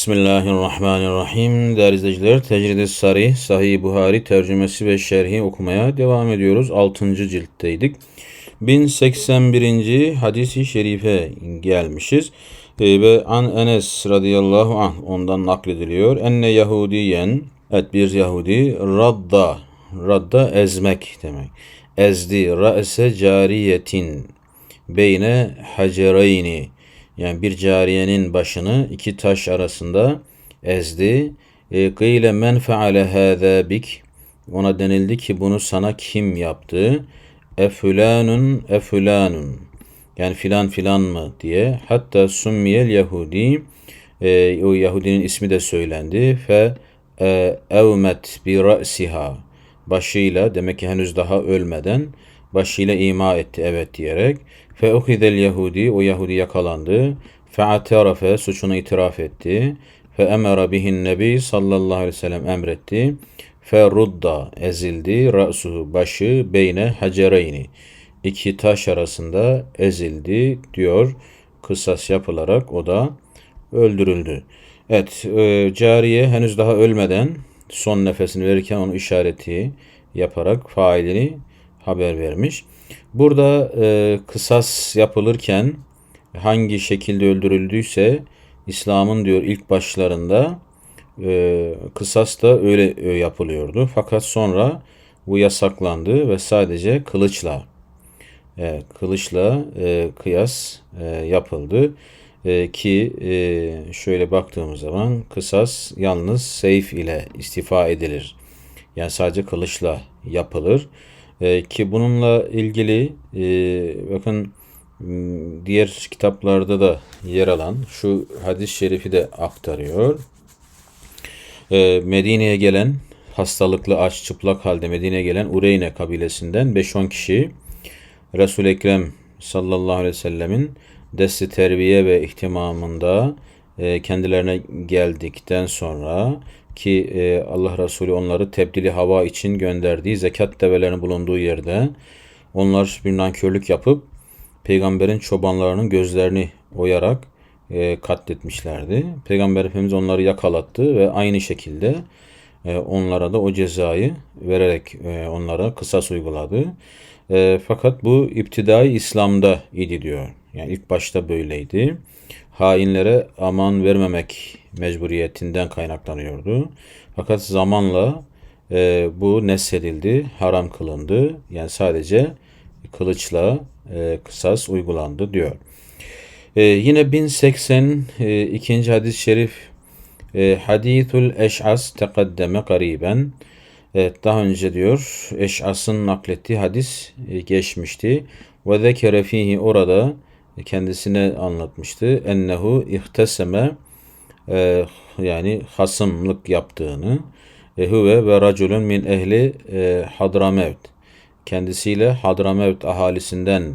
Bismillahirrahmanirrahim. Değerli izleyiciler, Tecrid-i Sarih, Sahih Buhari tercümesi ve şerhi okumaya devam ediyoruz. 6. ciltteydik. 1081. hadisi şerife gelmişiz. Ee, ve an Enes radıyallahu anh ondan naklediliyor. Enne Yahudiyen, et bir Yahudi, radda, radda ezmek demek. Ezdi, ra'se cariyetin, beyne hacereyni, yani bir cariyenin başını iki taş arasında ezdi. E, Kıyle men feale hâzâ bik. Ona denildi ki bunu sana kim yaptı? Efülanun efülanun. Yani filan filan mı diye. Hatta summiyel Yahudi. E, o Yahudinin ismi de söylendi. Fe e, evmet bi ra'siha. Başıyla demek ki henüz daha ölmeden başıyla ima etti evet diyerek. Fe uhidel Yahudi o Yahudi yakalandı. Fe atarafe suçunu itiraf etti. Fe emera bihin nebi sallallahu aleyhi ve sellem emretti. Fe rudda ezildi ra'suhu başı beyne hacereyni. iki taş arasında ezildi diyor. Kısas yapılarak o da öldürüldü. Evet, e, cariye henüz daha ölmeden son nefesini verirken onu işareti yaparak failini haber vermiş. Burada e, kısas yapılırken hangi şekilde öldürüldüyse İslam'ın diyor ilk başlarında e, kısas da öyle e, yapılıyordu. Fakat sonra bu yasaklandı ve sadece kılıçla e, kılıçla e, kıyas e, yapıldı. E, ki e, şöyle baktığımız zaman kısas yalnız seyf ile istifa edilir. Yani sadece kılıçla yapılır. E, ki bununla ilgili e, bakın diğer kitaplarda da yer alan şu hadis-i şerifi de aktarıyor. E, Medine'ye gelen hastalıklı aç çıplak halde Medine'ye gelen Ureyne kabilesinden 5-10 kişi Resul Ekrem sallallahu aleyhi ve sellemin desti terbiye ve ihtimamında e, kendilerine geldikten sonra ki e, Allah Resulü onları tebdili hava için gönderdiği zekat develerinin bulunduğu yerde onlar bir nankörlük yapıp peygamberin çobanlarının gözlerini oyarak e, katletmişlerdi. Peygamber Efendimiz onları yakalattı ve aynı şekilde onlara da o cezayı vererek onlara kısas uyguladı. Fakat bu iptidai İslam'da idi diyor. Yani ilk başta böyleydi. Hainlere aman vermemek mecburiyetinden kaynaklanıyordu. Fakat zamanla e, bu nesedildi, haram kılındı. Yani sadece kılıçla e, kısas uygulandı diyor. E, yine 1082. E, hadis-i şerif e, Hadithul Eş'as tekaddeme gariben Evet daha önce diyor Eş'as'ın naklettiği hadis e, geçmişti. Ve zekere fihi orada kendisine anlatmıştı. Ennehu ihteseme e, yani hasımlık yaptığını e, huve ve raculun min ehli e, Hadramevt kendisiyle Hadramevt ahalisinden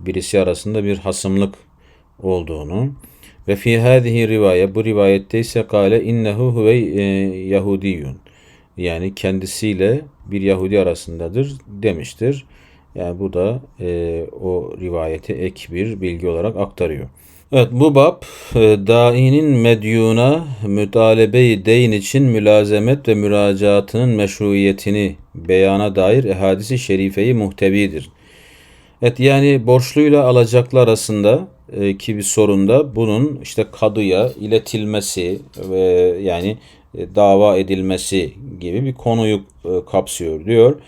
birisi arasında bir hasımlık olduğunu ve fi hadihi rivaye bu rivayette ise kale innehu huve e, Yahudiyun yani kendisiyle bir Yahudi arasındadır demiştir. Yani bu da e, o rivayete ek bir bilgi olarak aktarıyor. Evet bu bab e, dainin medyuna mütalebe deyn için mülazemet ve müracaatının meşruiyetini beyana dair ehadisi şerifeyi muhtevidir. Evet yani borçluyla alacaklı arasında e, ki bir sorunda bunun işte kadıya iletilmesi ve yani e, dava edilmesi gibi bir konuyu e, kapsıyor diyor.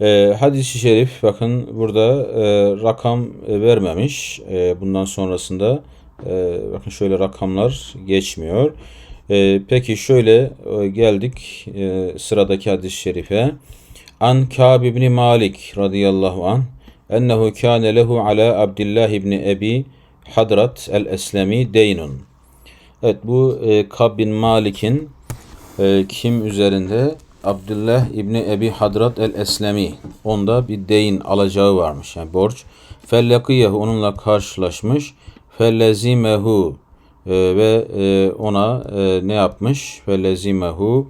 E, hadis-i şerif bakın burada e, rakam e, vermemiş. E, bundan sonrasında e, bakın şöyle rakamlar geçmiyor. E, peki şöyle e, geldik e, sıradaki hadis-i şerife. An Kâb ibn Malik radıyallahu an ennehu kâne lehu ala Abdullah ibn Ebi Hadrat el-Eslemi deynun. Evet bu e, Kab bin Malik'in e, kim üzerinde? Abdullah İbni Ebi Hadrat el-Eslemi. Onda bir deyin alacağı varmış yani borç. Fellakiyehu onunla karşılaşmış. Fellezimehu e, ve e, ona e, ne yapmış? Fellezimehu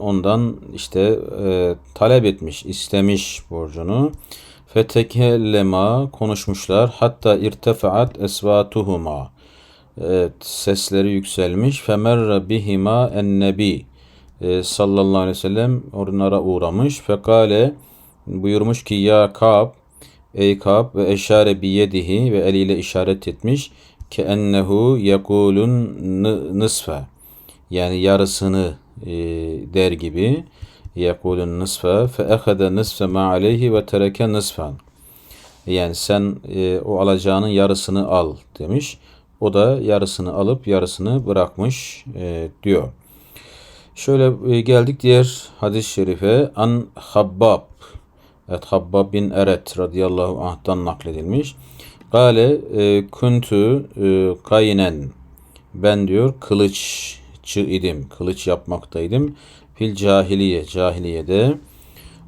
ondan işte talep etmiş, istemiş borcunu. Fetekellema konuşmuşlar. Hatta irtefaat esvatuhuma. Evet, sesleri yükselmiş. Femerre bihima ennebi e, sallallahu aleyhi ve sellem onlara uğramış. Fekale buyurmuş ki ya Kab ey Kab ve eşare biyedihi ve eliyle işaret etmiş ke ennehu yekulun nı- nısfe yani yarısını e, der gibi yekulun nısfe fe ehede nısfe ma aleyhi ve tereke nısfen yani sen e, o alacağının yarısını al demiş. O da yarısını alıp yarısını bırakmış e, diyor. Şöyle e, geldik diğer hadis-i şerife. An Habbab. Evet Habbab bin Eret radıyallahu anh'tan nakledilmiş. Gale e, kuntu e, kaynen. Ben diyor kılıççı idim. Kılıç yapmaktaydım. Fil cahiliye. Cahiliyede.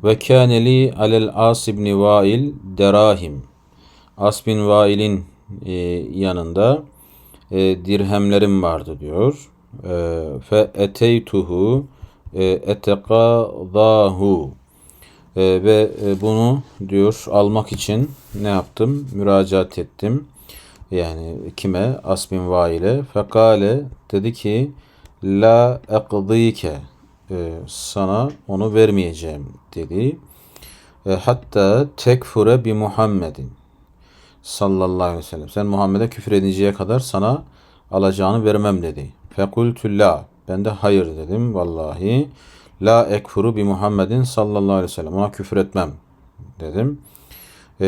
Ve kâneli alel As ibn Vail derahim. As bin Vail'in e, yanında e, dirhemlerim vardı diyor. E, fe eteytuhu e, etekadahu E, ve e, bunu diyor almak için ne yaptım? Müracaat ettim. Yani kime? As bin Vail'e. Fekale dedi ki la ekdike e, sana onu vermeyeceğim dedi. Hatta tekfure bi Muhammedin sallallahu aleyhi ve sellem. Sen Muhammed'e küfür edinceye kadar sana alacağını vermem dedi. Fekultü la. Ben de hayır dedim vallahi. La ekfuru bi Muhammedin sallallahu aleyhi ve sellem. Ona küfür etmem dedim. E,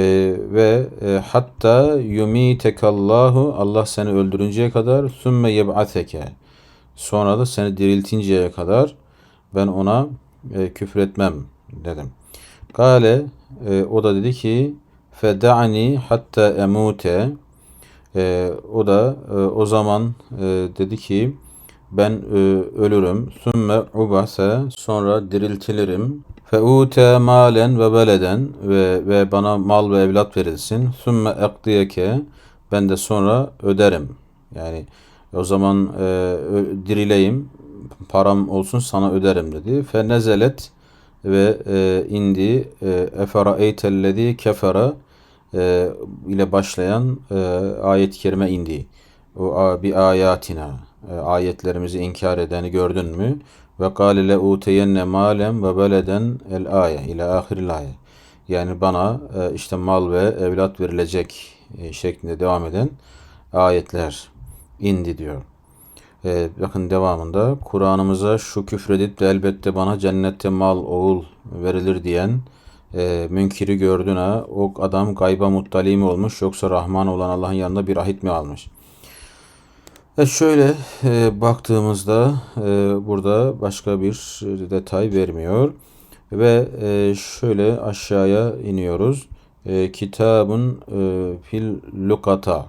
ve e, hatta yumitekallahu Allah seni öldürünceye kadar sümme yeb'ateke. Sonra da seni diriltinceye kadar ben ona e, küfür etmem dedim. Kale e, o da dedi ki feda'ni hatta emute e, o da e, o zaman e, dedi ki ben e, ölürüm. Sümme ubase sonra diriltilirim. Feute malen ve beleden ve, ve bana mal ve evlat verilsin. Sümme ekdiyeke ben de sonra öderim. Yani o zaman e, dirileyim param olsun sana öderim dedi. Fe nezelet ve e, indi e, efera eytellezi kefera e, ile başlayan e, ayet-i kerime indi. O bir ayatina e, ayetlerimizi inkar edeni gördün mü? Ve kâle le uteyenne malem ve beleden el aye ila ahiril aye. Yani bana e, işte mal ve evlat verilecek e, şeklinde devam eden ayetler indi diyor. Ee, bakın devamında Kur'an'ımıza şu küfredip de elbette bana cennette mal, oğul verilir diyen e, münkiri gördün ha. O adam gayba muttali mi olmuş yoksa Rahman olan Allah'ın yanında bir ahit mi almış? E şöyle e, baktığımızda e, burada başka bir detay vermiyor. Ve e, şöyle aşağıya iniyoruz. E, kitabın e, fil lukata.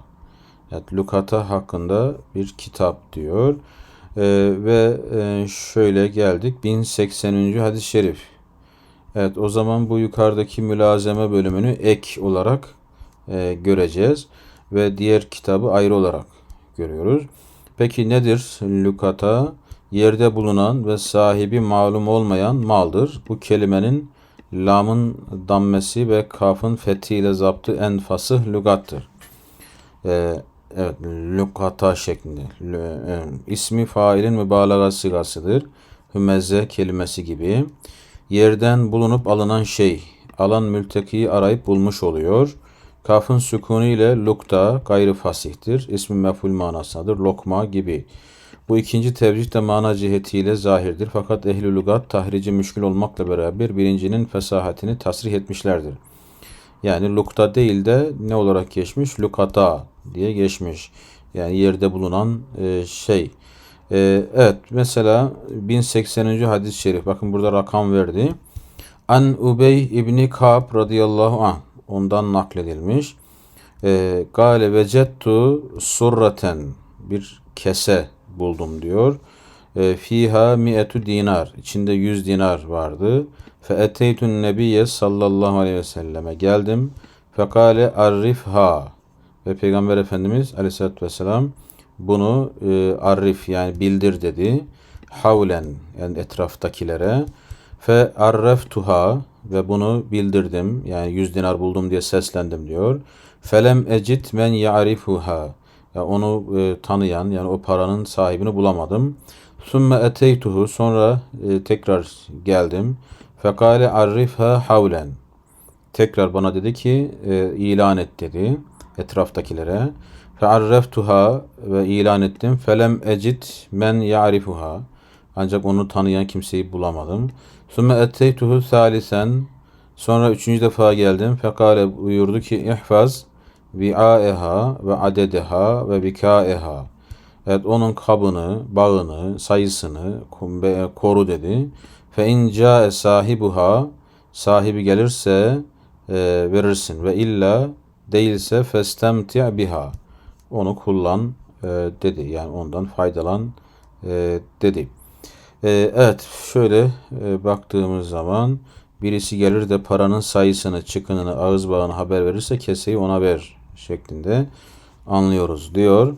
Evet, lukata hakkında bir kitap diyor. E, ve e, şöyle geldik. 1080. hadis-i şerif. Evet o zaman bu yukarıdaki mülazeme bölümünü ek olarak e, göreceğiz. Ve diğer kitabı ayrı olarak görüyoruz. Peki nedir lukata? Yerde bulunan ve sahibi malum olmayan maldır. Bu kelimenin lamın dammesi ve kafın fethiyle zaptı en fasih lugattır. Ee, evet, lukata şeklinde. Lü- e, ismi failin mübalağa sigasıdır. Hümezze kelimesi gibi. Yerden bulunup alınan şey, alan mültekiyi arayıp bulmuş oluyor. Kafın sükunu ile lukta gayrı fasihtir. İsmi mef'ul manasındadır. Lokma gibi. Bu ikinci tevcih de mana cihetiyle zahirdir. Fakat ehl-i lugat tahrici müşkül olmakla beraber birincinin fesahatini tasrih etmişlerdir. Yani lukta değil de ne olarak geçmiş? Lukata diye geçmiş. Yani yerde bulunan e, şey. E, evet mesela 1080. hadis-i şerif. Bakın burada rakam verdi. An Ubey İbni Ka'b radıyallahu anh ondan nakledilmiş. E, Gale vecettu surraten bir kese buldum diyor. E, fiha mi'etu dinar. İçinde 100 dinar vardı. Fe eteytun nebiyye sallallahu aleyhi ve selleme. Geldim. Fekale arrifha. Ve Peygamber Efendimiz aleyhissalatü vesselam bunu e, arif yani bildir dedi. Havlen yani etraftakilere. Fe arreftuha ve bunu bildirdim. Yani 100 dinar buldum diye seslendim diyor. Felem ecit men ya'rifuha Yani onu e, tanıyan yani o paranın sahibini bulamadım. Sümme eteytuhu sonra e, tekrar geldim. Fekale arrifha havlen. Tekrar bana dedi ki e, ilan et dedi etraftakilere. Fearreftuha ve ilan ettim. Felem ecid men ya'rifuha. Ancak onu tanıyan kimseyi bulamadım. Sümme etteytuhu salisen. Sonra üçüncü defa geldim. Fekale buyurdu ki ihfaz vi'aeha ve adedeha ve vikaeha. Evet onun kabını, bağını, sayısını koru dedi. Fe in ca'e sahibuha sahibi gelirse e, verirsin ve illa değilse festemti biha. Onu kullan e, dedi. Yani ondan faydalan e, dedi. E, evet şöyle e, baktığımız zaman birisi gelir de paranın sayısını, çıkınını, ağız bağını haber verirse keseyi ona ver şeklinde anlıyoruz diyor.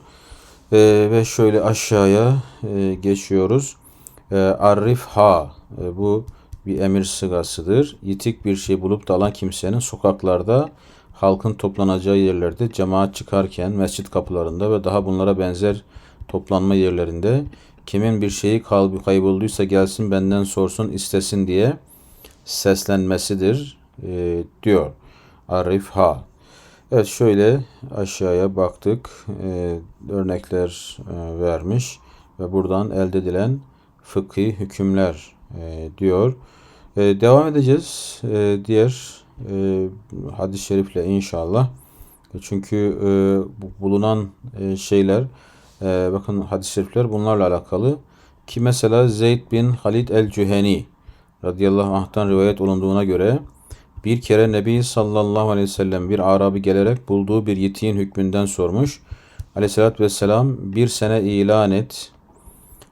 E, ve şöyle aşağıya e, geçiyoruz. E, Arif ha e, bu bir emir sıgasıdır. Yitik bir şey bulup da alan kimsenin sokaklarda halkın toplanacağı yerlerde cemaat çıkarken mescit kapılarında ve daha bunlara benzer toplanma yerlerinde kimin bir şeyi kaybolduysa gelsin benden sorsun istesin diye seslenmesidir e, diyor. Arif ha. Evet şöyle aşağıya baktık. E, örnekler e, vermiş ve buradan elde edilen fıkhi hükümler e, diyor. E, devam edeceğiz e, diğer e, hadis-i şerifle inşallah. Çünkü e, bu bulunan e, şeyler e, bakın hadis-i şerifler bunlarla alakalı. Ki mesela Zeyd bin Halid el-Cüheni radıyallahu anh'tan rivayet olunduğuna göre bir kere Nebi sallallahu aleyhi ve sellem bir Arabi gelerek bulduğu bir yitiğin hükmünden sormuş. Aleyhissalatü vesselam bir sene ilan et.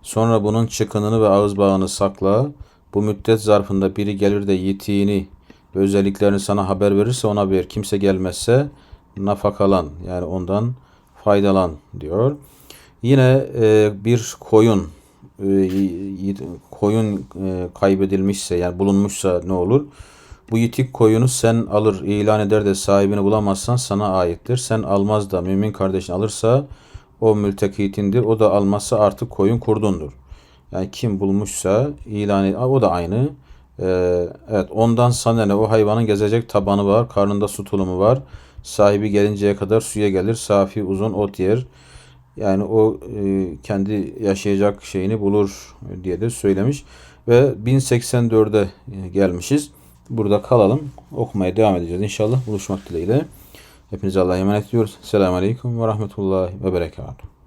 Sonra bunun çıkınını ve ağız bağını sakla. Bu müddet zarfında biri gelir de yitiğini ve özelliklerini sana haber verirse ona ver. Kimse gelmezse nafakalan yani ondan faydalan diyor. Yine e, bir koyun e, koyun e, kaybedilmişse yani bulunmuşsa ne olur? Bu yitik koyunu sen alır ilan eder de sahibini bulamazsan sana aittir. Sen almaz da mümin kardeşin alırsa o mültekitindir. O da almazsa artık koyun kurdundur. Yani kim bulmuşsa ilan ed- o da aynı. Ee, evet ondan sana ne o hayvanın gezecek tabanı var, karnında su tulumu var. Sahibi gelinceye kadar suya gelir, safi uzun ot yer. Yani o e, kendi yaşayacak şeyini bulur diye de söylemiş. Ve 1084'e gelmişiz. Burada kalalım. Okumaya devam edeceğiz inşallah. Buluşmak dileğiyle. Hepinize Allah'a emanet ediyoruz. Selamun Aleyküm ve Rahmetullahi ve Berekatuhu.